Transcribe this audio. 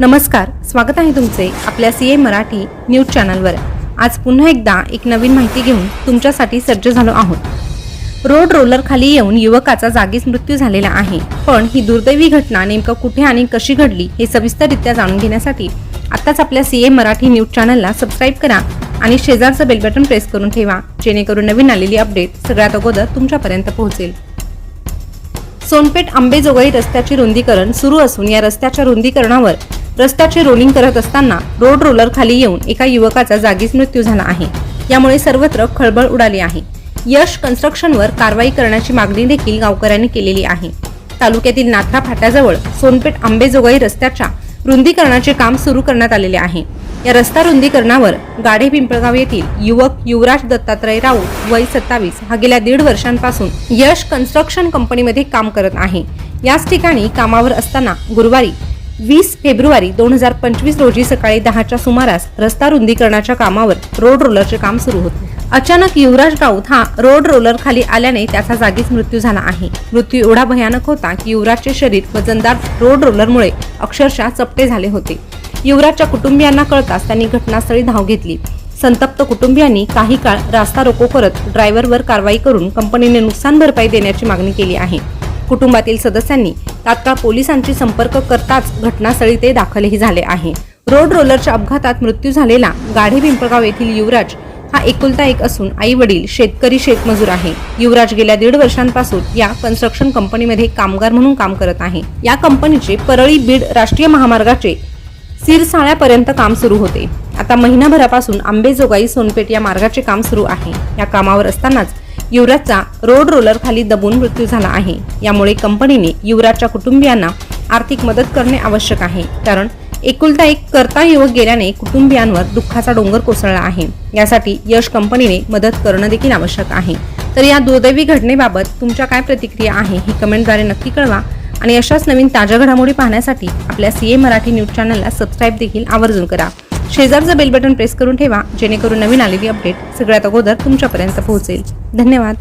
नमस्कार स्वागत आहे तुमचे आपल्या सी ए मराठी न्यूज चॅनलवर. आज पुन्हा एकदा एक नवीन माहिती घेऊन तुमच्यासाठी सज्ज झालो आहोत. रोड रोलर खाली येऊन युवकाचा जागीच मृत्यू झालेला आहे पण ही दुर्दैवी घटना नेमकं कुठे आणि कशी घडली हे सविस्तररित्या जाणून घेण्यासाठी आत्ताच आपल्या सी ए मराठी न्यूज चॅनलला सबस्क्राईब करा आणि शेजारचं बेल बटन प्रेस करून ठेवा जेणेकरून नवीन आलेली अपडेट सगळ्यात अगोदर तुमच्यापर्यंत पोहोचेल. सोनपेठ आंबेजोगाई रस्त्याचे रुंदीकरण सुरू असून या रस्त्याच्या रुंदीकरणावर रस्त्याचे रोलिंग करत असताना रोड रोलर खाली येऊन एका युवकाचा जागीच मृत्यू झाला आहे. यामुळे सर्वत्र खळबळ उडाली आहे. यश कन्स्ट्रक्शनवर कारवाई करण्याची मागणी देखील गावकऱ्यांनी केलेली आहे. तालुक्यातील नाथरा फाट्याजवळ सोनपेठ आंबेजोगाई रस्त्याच्या रुंदीकरणाचे काम सुरू करण्यात आलेले आहे. या रस्ता रुंदीकरणावर गाढे पिंपळगाव येथील युवक युवराज दत्तात्रय राऊत वय सत्तावीस हा गेल्या दीड वर्षांपासून यश कन्स्ट्रक्शन कंपनीमध्ये काम करत आहे. याच ठिकाणी कामावर असताना गुरुवारी वीस फेब्रुवारी दोन हजार पंचवीस रोजी सकाळी दहाच्या सुमारास रस्ता रुंदीकरणाच्या कामावर रोड रोलरचे काम सुरू होते. अचानक युवराज राऊत हा रोड रोलर खाली आल्याने त्याचा जागीच मृत्यू झाला आहे. मृत्यू एवढा भयानक होता की युवराजचे शरीर वजनदार रोड रोलरमुळे अक्षरशः चपटे झाले होते. युवराजच्या कुटुंबियांना कळताच त्यांनी घटनास्थळी धाव घेतली. संतप्त कुटुंबियांनी काही काळ रास्ता रोको करत ड्रायव्हरवर कारवाई करून कंपनीने नुकसान भरपाई देण्याची मागणी केली आहे. कुटुंबातील सदस्यांनी तात्काळ पोलिसांशी संपर्क करताच घटनास्थळी ते दाखलही झाले आहे. रोड रोलरच्या अपघातात मृत्यू झालेला गाढे पिंपळगाव येथील युवराज हा एकुलता एक असून आई वडील शेतकरी शेतमजूर आहे. युवराज गेल्या दीड वर्षांपासून या कन्स्ट्रक्शन कंपनीमध्ये कामगार म्हणून काम करत आहे. या कंपनीचे परळी बीड राष्ट्रीय महामार्गाचे सिरसाळ्यापर्यंत काम सुरू होते. आता महिनाभरापासून आंबेजोगाई सोनपेठ या मार्गाचे काम सुरू आहे. या कामावर असतानाच युवराजचा रोड रोलर खाली दबून मृत्यू झाला आहे. यामुळे कंपनीने युवराजच्या कुटुंबियांना आर्थिक मदत करणे आवश्यक आहे. कारण एकुलता एक करता युवक गेल्याने कुटुंबियांवर दुःखाचा डोंगर कोसळला आहे. यासाठी यश कंपनीने मदत करणं देखील आवश्यक आहे. तर या दुर्दैवी घटनेबाबत तुमच्या काय प्रतिक्रिया आहे ही कमेंटद्वारे नक्की कळवा. आणि अशाच नवीन ताज्या घडामोडी पाहण्यासाठी आपल्या सी ए मराठी न्यूज चॅनलला सबस्क्राईब देखील आवर्जून करा. शेजारचं बेल बटन प्रेस करून ठेवा जेणेकरून नवीन आलेली अपडेट सगळ्यात अगोदर तुमच्यापर्यंत पोहोचेल. धन्यवाद.